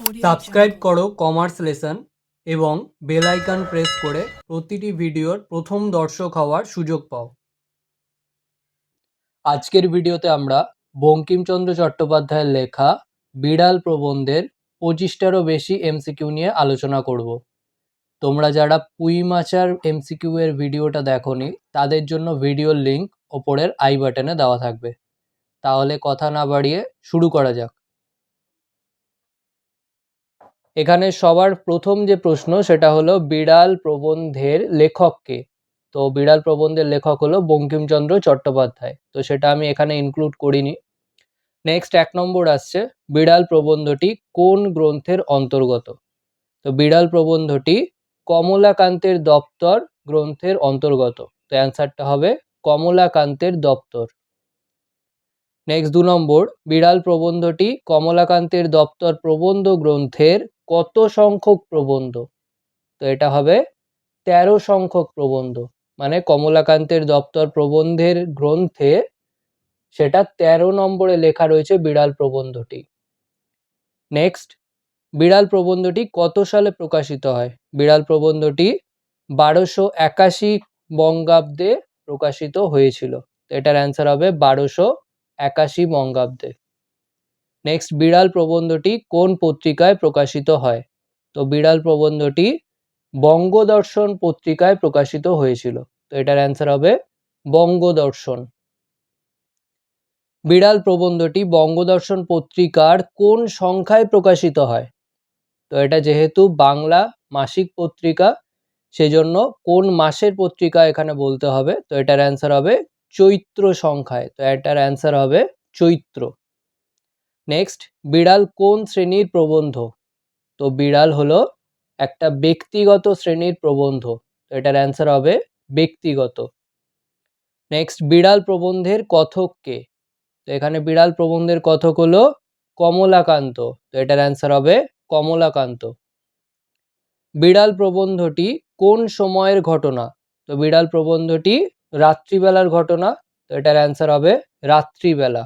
Subscribe করো commerce lesson এবং bell icon press করে প্রতিটি ভিডিওর প্রথম দর্শক হওয়ার সুযোগ পাও। আজকের ভিডিওতে আমরা বঙ্কিমচন্দ্র চট্টোপাধ্যায়ের লেখা বিড়াল প্রবন্ধের পঁচিশটারও বেশি এমসিকিউ নিয়ে আলোচনা করব। তোমরা যারা পুঁই মাচার এমসিকিউ এর ভিডিওটা দেখোনি তাদের জন্য ভিডিওর লিংক ওপরের আই বাটনে দেওয়া থাকবে। তাহলে কথা না বাড়িয়ে শুরু করা যাক। এখানে সবার প্রথম যে প্রশ্ন, সেটা হলো বিড়াল প্রবন্ধের লেখককে তো বিড়াল প্রবন্ধের লেখক হলো বঙ্কিমচন্দ্র চট্টোপাধ্যায়। তো সেটা আমি এখানে ইনক্লুড করিনি। নেক্সট এক নম্বর আসছে, বিড়াল প্রবন্ধটি কোন গ্রন্থের অন্তর্গত? তো বিড়াল প্রবন্ধটি কমলাকান্তের দপ্তর গ্রন্থের অন্তর্গত। তো অ্যান্সারটা হবে কমলাকান্তের দপ্তর। নেক্সট দু নম্বর, বিড়াল প্রবন্ধটি কমলাকান্তের দপ্তর প্রবন্ধ গ্রন্থের কত সংখ্যক প্রবন্ধ? তো এটা হবে তেরো সংখ্যক প্রবন্ধ। মানে কমলাকান্তের দপ্তর প্রবন্ধের গ্রন্থে সেটা তেরো নম্বরে লেখা রয়েছে বিড়াল প্রবন্ধটি। নেক্সট বিড়াল প্রবন্ধটি কত সালে প্রকাশিত হয়? বিড়াল প্রবন্ধটি বারোশো একাশি বঙ্গাব্দে প্রকাশিত হয়েছিল। এটার অ্যান্সার হবে বারোশো একাশি বঙ্গাব্দে নেক্সট বিড়াল প্রবন্ধটি কোন পত্রিকায় প্রকাশিত হয়? তো বিড়াল প্রবন্ধটি বঙ্গদর্শন পত্রিকায় প্রকাশিত হয়েছিল। তো এটার অ্যান্সার হবে বঙ্গদর্শন। বিড়াল প্রবন্ধটি বঙ্গদর্শন পত্রিকার কোন সংখ্যায় প্রকাশিত হয়? তো এটা যেহেতু বাংলা মাসিক পত্রিকা, সেজন্য কোন মাসের পত্রিকা এখানে বলতে হবে? তো এটার অ্যান্সার হবে চৈত্র সংখ্যায়। তো এটার অ্যান্সার হবে চৈত্র। নেক্সট বিড়াল কোন শ্রেণির প্রবন্ধ? তো বিড়াল হলো একটা ব্যক্তিগত শ্রেণির প্রবন্ধ। তো এটার অ্যান্সার হবে ব্যক্তিগত। নেক্সট বিড়াল প্রবন্ধের কথক কে? তো এখানে বিড়াল প্রবন্ধের কথক হলো কমলাকান্ত। তো এটার অ্যান্সার হবে কমলাকান্ত। বিড়াল প্রবন্ধটি কোন সময়ের ঘটনা? তো বিড়াল প্রবন্ধটি রাত্রিবেলার ঘটনা, তো এটার অ্যান্সার হবে রাত্রিবেলা।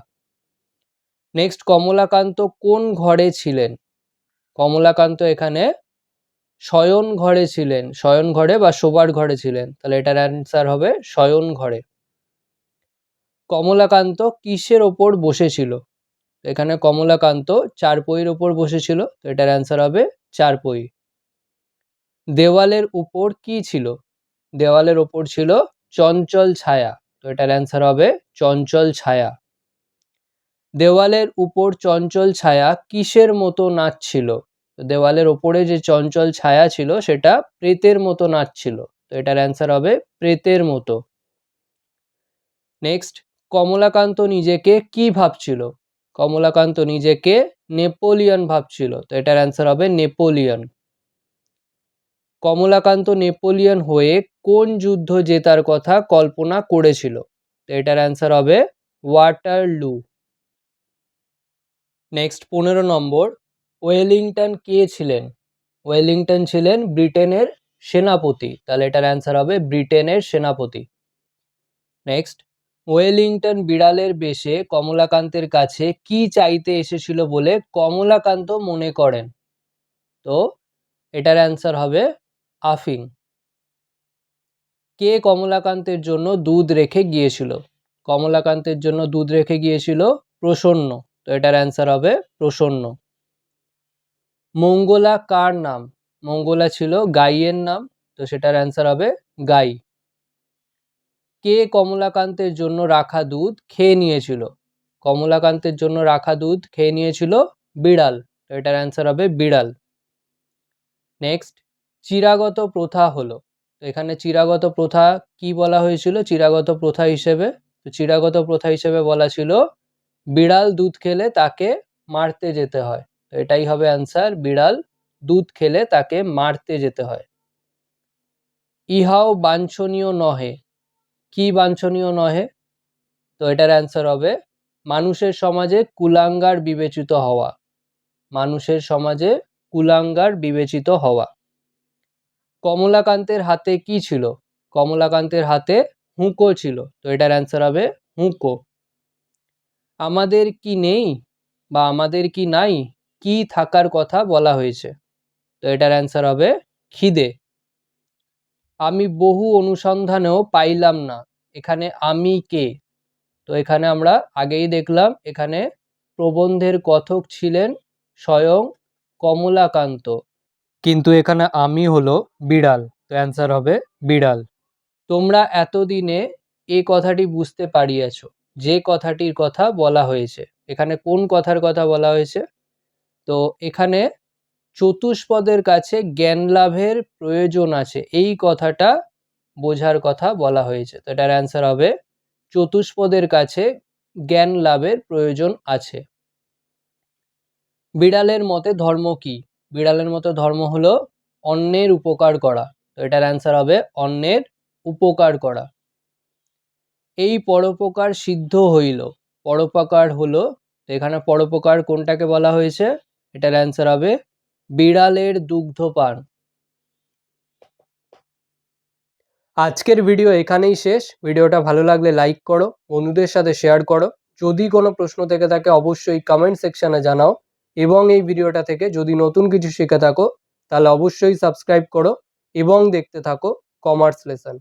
নেক্সট কমলাকান্ত কোন ঘরে ছিলেন? কমলাকান্ত এখানে শয়ন ঘরে ছিলেন। শয়ন ঘরে বা শোবার ঘরে ছিলেন। তাহলে এটার অ্যান্সার হবে শয়ন ঘরে। কমলাকান্ত কিসের ওপর বসেছিল? এখানে কমলাকান্ত চারপইয়ের ওপর বসেছিল, তো এটার অ্যান্সার হবে চারপই দেওয়ালের উপর কি ছিল? দেওয়ালের ওপর ছিল চঞ্চল ছায়া। তো এটার অ্যান্সার হবে চঞ্চল ছায়া। দেওয়ালের উপর চঞ্চল ছায়া কিসের মতো নাচছিল? দেওয়ালের ওপরে যে চঞ্চল ছায়া ছিল, সেটা প্রেতের মতো নাচছিল। তো এটার অ্যান্সার হবে প্রেতের মতো। নেক্সট কমলাকান্ত নিজেকে কি ভাবছিল? কমলাকান্ত নিজেকে নেপোলিয়ন ভাবছিল। তো এটার অ্যান্সার হবে নেপোলিয়ন। কমলাকান্ত নেপোলিয়ন হয়ে কোন যুদ্ধ জেতার কথা কল্পনা করেছিল? তো এটার অ্যান্সার হবে ওয়াটারলু। নেক্সট পনেরো নম্বর, ওয়েলিংটন কে ছিলেন? ওয়েলিংটন ছিলেন ব্রিটেনের সেনাপতি। তাহলে এটার অ্যান্সার হবে ব্রিটেনের সেনাপতি। নেক্সট ওয়েলিংটন বিড়ালের বেশে কমলাকান্তের কাছে কি চাইতে এসেছিল বলে কমলাকান্ত মনে করেন? তো এটার অ্যান্সার হবে আফিং কে কমলাকান্তের জন্য দুধ রেখে গিয়েছিল? কমলাকান্তের জন্য দুধ রেখে গিয়েছিল প্রসন্ন। তো এটার অ্যান্সার হবে প্রসন্ন। মঙ্গলা কার নাম? মঙ্গলা ছিল গাইয়ের নাম। তো সেটার অ্যান্সার হবে গাই। কে কমলাকান্তের জন্য রাখা দুধ খেয়ে নিয়েছিল? কমলাকান্তের জন্য রাখা দুধ খেয়ে নিয়েছিল বিড়াল। তো এটার অ্যান্সার হবে বিড়াল। নেক্সট চিরাগত প্রথা হলো। তো এখানে চিরাগত প্রথা কি বলা হয়েছিল? চিরাগত প্রথা হিসেবে, তো চিরাগত প্রথা হিসেবে বলা ছিল, বিড়াল দুধ খেলে তাকে মারতে যেতে হয়। তো এটাই হবে অ্যান্সার বিড়াল দুধ খেলে তাকে মারতে যেতে হয়। ইহাও বাঞ্ছনীয় নহে। কি বাঞ্ছনীয় নহে? তো এটার অ্যান্সার হবে, মানুষের সমাজে কুলাঙ্গার বিবেচিত হওয়া। মানুষের সমাজে কুলাঙ্গার বিবেচিত হওয়া। কমলাকান্তের হাতে কি ছিল? কমলাকান্তের হাতে হুঁকো ছিল। তো এটার অ্যান্সার হবে হুঁকো। আমাদের কি নেই বা আমাদের কি নাই? কি থাকার কথা বলা হয়েছে? তো এটার অ্যান্সার হবে খিদে। আমি বহু অনুসন্ধানেও পাইলাম না। এখানে আমি কে? তো এখানে আমরা আগেই দেখলাম, এখানে প্রবন্ধের কথক ছিলেন স্বয়ং কমলাকান্ত। কিন্তু এখানে আমি হলো বিড়াল। তো অ্যান্সার হবে বিড়াল। তোমরা এতদিনে এ কথাটি বুঝতে পারিয়াছ, যে কথাটির কথা বলা হয়েছে। এখানে কোন কথার কথা বলা হয়েছে? তো এখানে চতুষ্পদের কাছে জ্ঞান লাভের প্রয়োজন আছে, এই কথাটা বোঝার কথা বলা হয়েছে। তো এটার অ্যান্সার হবে চতুষ্পদের কাছে জ্ঞান লাভের প্রয়োজন আছে। বিড়ালের মতে ধর্ম কি? বিড়ালের মতে ধর্ম হলো অন্যের উপকার করা। তো এটার অ্যান্সার হবে অন্যের উপকার করা। এই পরোপকার সিদ্ধ হইল। পরোপকার হলো, তো এখানে পরোপকার কোনটাকে বলা হয়েছে? এটার অ্যান্সার হবে বিড়ালের দুগ্ধপান। আজকের ভিডিও এখানেই শেষ। ভিডিওটা ভালো লাগলে লাইক করো, বন্ধুদের সাথে শেয়ার করো। যদি কোনো প্রশ্ন থেকে থাকে, অবশ্যই কমেন্ট সেকশনে জানাও। এবং এই ভিডিওটা থেকে যদি নতুন কিছু শিখে থাকো, তাহলে অবশ্যই সাবস্ক্রাইব করো এবং দেখতে থাকো কমার্স লেসন